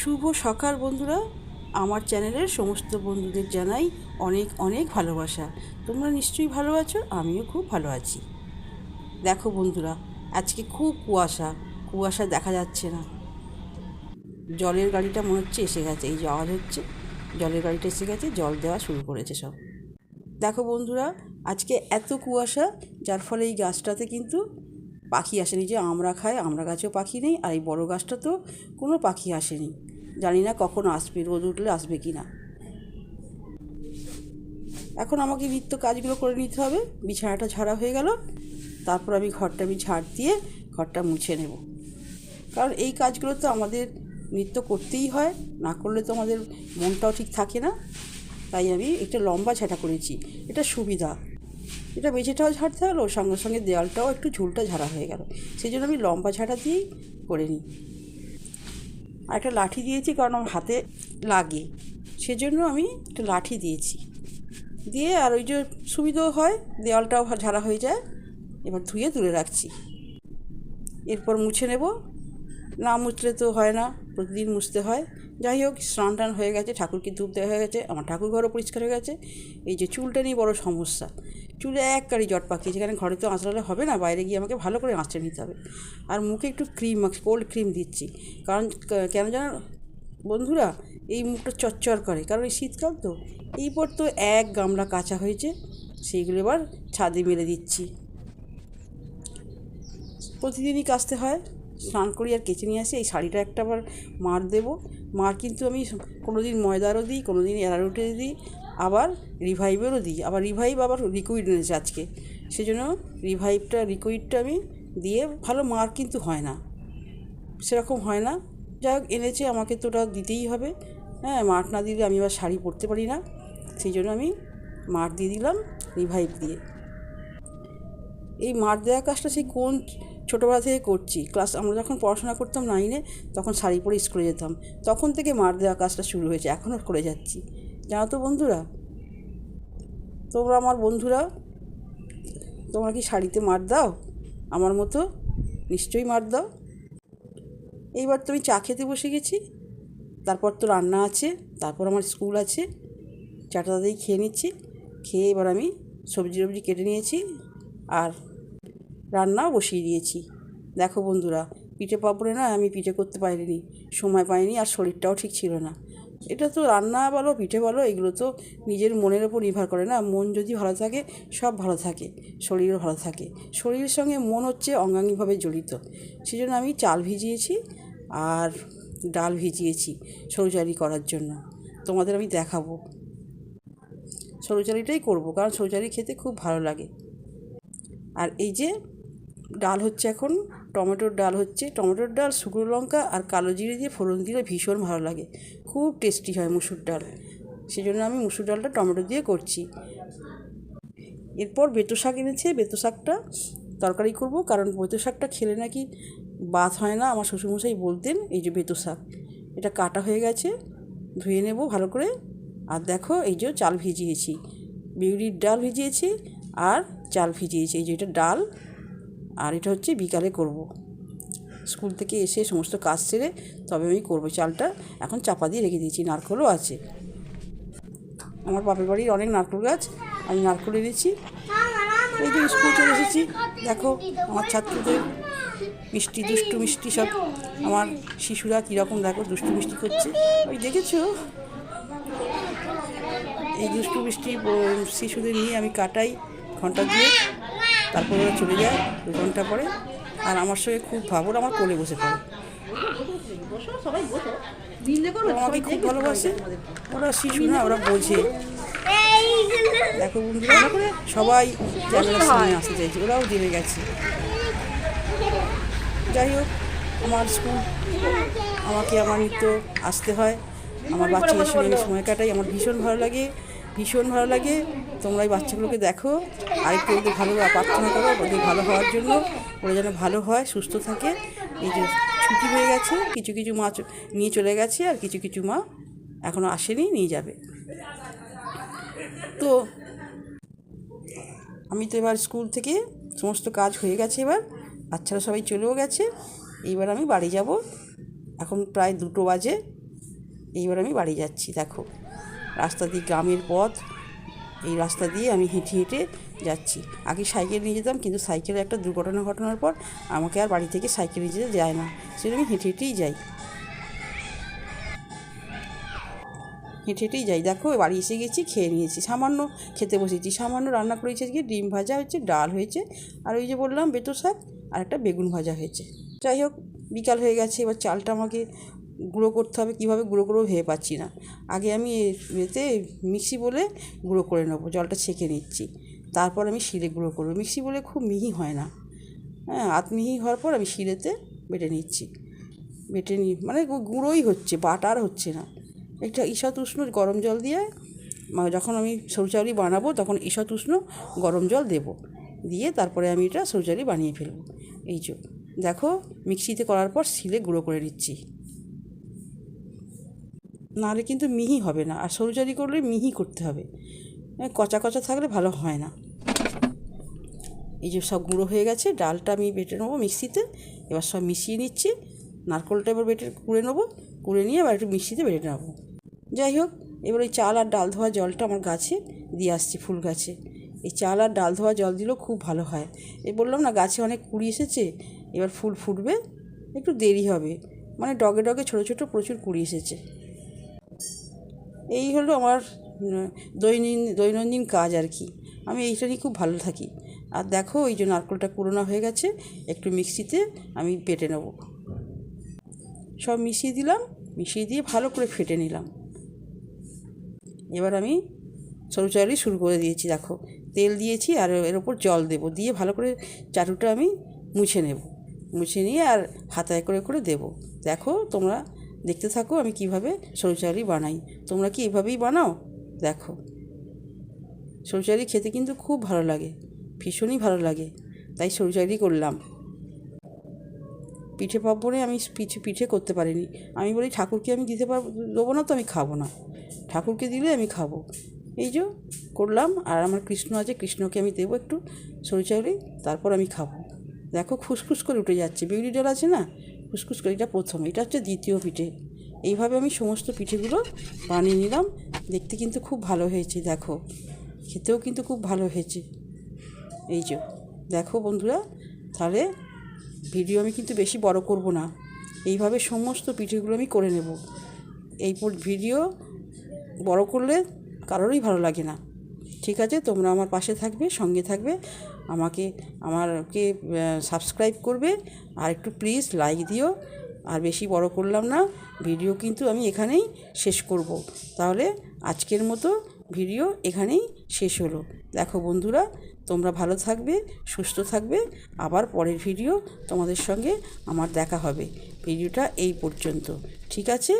শুভ সকাল বন্ধুরা। আমার চ্যানেলের সমস্ত বন্ধুদের জানাই অনেক অনেক ভালোবাসা। তোমরা নিশ্চয়ই ভালো আছো, আমিও খুব ভালো আছি। দেখো বন্ধুরা, আজকে খুব কুয়াশা কুয়াশা দেখা যাচ্ছে না। জলের গাড়িটা মনে হচ্ছে এসে গেছে, এই যে আওয়াজ হচ্ছে, জলের গাড়িটা এসে গেছে, জল দেওয়া শুরু করেছে সব। দেখো বন্ধুরা, আজকে এত কুয়াশা, যার ফলে এই গাছটাতে কিন্তু পাখি আসেনি। যে আমরা খাই, আমরা গাছেও পাখি নেই, আর এই বড় গাছটা তো কোনো পাখি আসেনি। জানি না কখন আসবে, রোদ উঠলে আসবে কি না। এখন আমাকে নিত্য কাজগুলো করে নিতে হবে, বিছানাটা ঝাড়া হয়ে গেল, তারপর আমি ঘরটা আমি ঝাড় দিয়ে ঘরটা মুছে নেব। কারণ এই কাজগুলো তো আমাদের নিত্য করতেই হয়, না করলে তো আমাদের মনটাও ঠিক থাকে না। তাই আমি একটা লম্বা ঝাঁটা করেছি, এটা সুবিধা। এটা মেঝেটাও ঝাড়তে হলো, সঙ্গে সঙ্গে দেওয়ালটাও একটু ঝুলটা ঝাড়া হয়ে গেল। সেই জন্য আমি লম্বা ঝাঁটা দিয়েই করে নিই। আর একটা লাঠি দিয়েছি কারণ আমার হাতে লাগে। সেজন্য আমি একটা লাঠি দিয়েছি। দিয়ে আর ওই যে সুবিধাও হয়, দেওয়ালটাও ঝাড়া হয়ে যায়। এবার ধুয়ে তুলে রাখছি। এরপর মুছে নেব। না মুছলে তো হয় না, প্রতিদিন মুছতে হয়। যাই হোক, স্নান টান হয়ে গেছে, ঠাকুরকে ধূপ দেওয়া হয়ে গেছে, আমার ঠাকুর ঘরও পরিষ্কার হয়ে গেছে। এই যে চুলটা নিয়ে বড় সমস্যা। চুলে এক কারি জট পাকিয়ে যেখানে ঘরে তো আঁচড়ালে হবে না, বাইরে গিয়ে আমাকে ভালো করে আঁচড়ে নিতে হবে। আর মুখে একটু ক্রিম কোল্ড ক্রিম দিচ্ছি। কারণ কেন যেন বন্ধুরা, এই মুখটা চচ্চর করে, কারণ এই শীতকাল তো। এই পর তো এক গামলা কাঁচা হয়েছে সেইগুলো এবার ছাদে মেলে দিচ্ছি। প্রতিদিনই কাচতে হয়। স্নান করি আর কেচে নিয়ে আসি, এই শাড়িটা একটা আবার মার দেবো। মার কিন্তু আমি কোনো দিন ময়দারও দিই কোনো দিন অ্যারারুটে দিই, আবার রিভাইভেরও দিই। আবার রিভাইভ, আবার লিকুইড এনেছে আজকে। সেজন্য রিভাইভটা লিকুইডটা আমি দিয়ে ভালো মার কিন্তু হয় না। সেরকম হয় না। যাই হোক, এনেছে, আমাকে তো ওটা দিতেই হবে। হ্যাঁ মাঠ না দিলে আমি আবার শাড়ি পরতে পারি না। সেই জন্য আমি মাঠ দিয়ে দিলাম, রিভাইভ দিয়ে। এই মাঠ দেওয়া কাজটা সেই কোন ছোটোবেলা থেকে করছি। ক্লাস আমরা যখন পড়াশোনা করতাম নাইনে তখন শাড়ি পরে স্কুলে যেতাম। তখন থেকে মার দেওয়া কাজটা শুরু হয়েছে এখনও করে যাচ্ছি। জানো তো বন্ধুরা? তোমরা আমার বন্ধুরা, তোমরা কি শাড়িতে মার দাও? আমার মতো? নিশ্চয়ই মার দাও। এইবার তো আমি চা খেতে বসে গেছি। তারপর তো রান্না আছে, তারপর আমার স্কুল আছে। চাটা তাড়াতাড়ি খেয়ে নিচ্ছি। খেয়ে এবার আমি সবজি টবজি কেটে নিয়েছি। আর রান্নাও বসিয়ে দিয়েছি। দেখো বন্ধুরা, পিঠে পাপড়ে না আমি পিঠে করতে পারিনি, সময় পাইনি আর শরীরটাও ঠিক ছিল না। এটা তো রান্না বলো, পিঠে বলো, এগুলো তো নিজের মনের ওপর নির্ভর করে না। মন যদি ভালো থাকে, সব ভালো থাকে, শরীরও ভালো থাকে। শরীরের সঙ্গে মন হচ্ছে অঙ্গাঙ্গিভাবে জড়িত। সেই জন্য আমি চাল ভিজিয়েছি আর ডাল ভিজিয়েছি শৌচারি করার জন্য। তোমাদের আমি দেখাবো। শৌচারিটাই করব, কারণ শৌচারি খেতে খুব ভালো লাগে। আর এই যে ডাল হচ্ছে এখন, টমেটোর ডাল হচ্ছে। টমেটোর ডাল, শুকনো লঙ্কা আর কালো জিরে দিয়ে ফোড়ন দিলে ভীষণ ভালো লাগে। খুব টেস্টি হয় মুসুর ডাল। সেই জন্য আমি মুসুর ডালটা টমেটো দিয়ে করছি। এরপর বেতো শাক এনেছে, বেতো শাকটা তরকারি করব কারণ বেতো শাকটা খেলে নাকি বাত হয় না, আমার শ্বশুরমশাই বলতেন এই যে বেতো শাক। এটা কাটা হয়ে গেছে, ধুয়ে নেব ভালো করে। আর দেখো এই যে চাল ভিজিয়েছি। বিউলির ডাল ভিজিয়েছি আর চাল ভিজিয়েছি। এই যে এটা ডাল আর এটা হচ্ছে বিকালে করব। স্কুল থেকে এসে সমস্ত কাজ সেরে তবে আমি করব। চালটা এখন চাপা দিয়ে রেখে দিয়েছি, নারকেলও আছে। আমার বাপের বাড়ির অনেক নারকেল গাছ, আমি নারকেল এনেছি। এই যে স্কুল চলে এসেছি। দেখো, আমার ছাত্রদের মিষ্টি, দুষ্টু মিষ্টি সব। আমার শিশুরা কীরকম দেখো, দুষ্টু মিষ্টি করছে। ওই দেখেছ? এই দুষ্টু মিষ্টি শিশুদের নিয়ে আমি কাটাই ঘণ্টা দিয়ে তারপর ওরা চলে যায় দু ঘণ্টা পরে। আর আমার সঙ্গে খুব ভাব ওরা আমার কোলে বসে পড়ে। আমাকে খুব ভালোবাসে। ওরা শিশু না ওরা বোঝে। দেখো বন্ধুরা সবাই ক্যামেরার সামনে আসতে চাইছে ওরাও জেনে গেছে। যাই হোক আমার স্কুল আমাকে আমার নিত্য আসতে হয়। আমার বাচ্চাদের সঙ্গে আমি সময় কাটাই আমার ভীষণ ভালো লাগে। ভীষণ ভালো লাগে। তোমরা এই বাচ্চাগুলোকে দেখো আর একটু ওদের ভালো প্রার্থনা করো, ওদের ভালো হওয়ার জন্য, ওরা যেন ভালো হয়, সুস্থ থাকে। এই যে ছুটি হয়ে গেছে, কিছু কিছু মা নিয়ে চলে গেছে, আর কিছু কিছু মা এখনও আসেনি, নিয়ে যাবে। তো আমি তো এবার স্কুল থেকে সমস্ত কাজ হয়ে গেছে এবার। বাচ্চারা সবাই চলেও গেছে। এইবার আমি বাড়ি যাব। এখন প্রায় দুটো বাজে। এইবার আমি বাড়ি যাচ্ছি, দেখো। রাস্তা দিয়ে গ্রামের পথ, এই রাস্তা দিয়ে আমি হেঁটে হেঁটে যাচ্ছি। আগে সাইকেল নিয়ে যেতাম, কিন্তু সাইকেলে একটা দুর্ঘটনা ঘটনার পর আমাকে আর বাড়ি থেকে সাইকেল নিয়ে যেতে যায় না। সেটা আমি হেঁটে হেঁটেই যাই। হেঁটে হেঁটেই যাই। দেখো বাড়ি এসে গেছি, খেয়ে নিয়েছি। সামান্য খেতে বসেছি। সামান্য রান্না করেছি আজকে ডিম ভাজা হয়েছে, ডাল হয়েছে, আর ওই যে বললাম বেতো শাক আর একটা বেগুন ভাজা হয়েছে। যাই হোক, বিকাল হয়ে গেছে, এবার চালটা আমাকে গুঁড়ো করতে হবে, কীভাবে গুঁড়ো করব ভেবে পাচ্ছি না। আগে আমি এতে মিক্সি বলে গুঁড়ো করে নেব, জলটা ছেঁকে নিচ্ছি। তারপর আমি শিলে গুঁড়ো করব। মিক্সি বলে খুব মিহি হয় না। হ্যাঁ আধ মিহি হওয়ার পর আমি শিলেতে বেটে নিচ্ছি। বেটে নি মানে গুঁড়োই হচ্ছে, বাটার হচ্ছে না। একটা ঈষৎ উষ্ণ গরম জল দিয়ে যখন আমি সরু চাউলি বানাবো, তখন ঈষৎ উষ্ণ গরম জল দেব। দিয়ে তারপরে আমি এটা সরু চাউলি বানিয়ে ফেলব। এই যে, দেখো, মিক্সিতে করার পর শিলে গুঁড়ো করে নিচ্ছি। নাহলে কিন্তু মিহি হবে না। আর সরু চাউলি করলে মিহি করতে হবে। কচা কচা থাকলে ভালো হয় না। এই যে সব গুঁড়ো হয়ে গেছে, ডালটা আমি বেটে নেব মিক্সিতে। এবার সব মিশিয়ে নিচ্ছি। নারকোলটা এবার বেটে কুড়ে নেব। কুড়ে নিয়ে এবার একটু মিক্সিতে বেটে নেব। যাই হোক, এবার ওই চাল আর ডাল ধোয়া জলটা আমার গাছে দিয়ে আসছি ফুল গাছে। এই চাল আর ডাল ধোয়া জল দিলেও খুব ভালো হয়। এই বললাম না গাছে অনেক কুড়ি এসেছে, এবার ফুল ফুটবে। একটু দেরি হবে। মানে ডগে ডগে ছোটো ছোটো প্রচুর কুড়ি এসেছে। এই হলো আমার দৈনিক দৈনন্দিন কাজ আর কি। আমি এইটা নিয়ে খুব ভালো থাকি। আর দেখো, এই যে নারকোলটা পুরোনো হয়ে গেছে, একটু মিক্সিতে আমি পেটে নেব। সব মিশিয়ে দিলাম, মিশিয়ে দিয়ে ভালো করে ফেটে নিলাম। এবার আমি সরু চাউলি শুরু করে দিয়েছি, দেখো। তেল দিয়েছি আর এর ওপর জল দেবো, দিয়ে ভালো করে চাটুটা আমি মুছে নেব। মুছে নিয়ে আর হাতায় করে করে দেব। দেখো, তোমরা দেখতে থাকো আমি কীভাবে সরু চাউলি বানাই। তোমরা কি এভাবেই বানাও? দেখো। সরু চাউলি খেতে কিন্তু খুব ভালো লাগে, ভীষণই ভালো লাগে, তাই সরু চাউলি করলাম। পিঠে পার্বণে আমি পিঠে পিঠে করতে পারিনি। আমি বলি, ঠাকুরকে আমি দিতে পারব, দেবো না তো আমি খাব না। ঠাকুরকে দিলে আমি খাব। এই যে করলাম, আর আমার কৃষ্ণ আছে, কৃষ্ণকে আমি দেবো একটু সরু চাউলি তারপর আমি খাব। দেখো, খুসখুস করে উঠে যাচ্ছে। বিউলি ডাল আছে না? খুসখুস করে, এটা প্রথম, এটা হচ্ছে দ্বিতীয় পিঠে। এইভাবে আমি সমস্ত পিঠেগুলো বানিয়ে নিলাম, দেখতে কিন্তু খুব ভালো হয়েছে, দেখো। খেতেও কিন্তু খুব ভালো হয়েছে। এই যে, দেখো বন্ধুরা, তাহলে ভিডিও আমি কিন্তু বেশি বড় করব না। এইভাবে সমস্ত পিঠেগুলো আমি করে নেব। এই ভিডিও বড় করলে কারোরই ভালো লাগে না। ঠিক আছে, তোমরা আমার পাশে থাকবে, সঙ্গে থাকবে। আমাকে, আমারকে সাবস্ক্রাইব করবে। আর একটু প্লিজ লাইক দিও। আর বেশি বড় করলাম না ভিডিও কিন্তু আমি এখানেই শেষ করব। তাহলে আজকের মতো ভিডিও এখানেই শেষ হলো। দেখো বন্ধুরা, তোমরা ভালো থাকবে, সুস্থ থাকবে। আবার পরের ভিডিও তোমাদের সঙ্গে আমার দেখা হবে। ভিডিওটা এই পর্যন্ত। ঠিক আছে?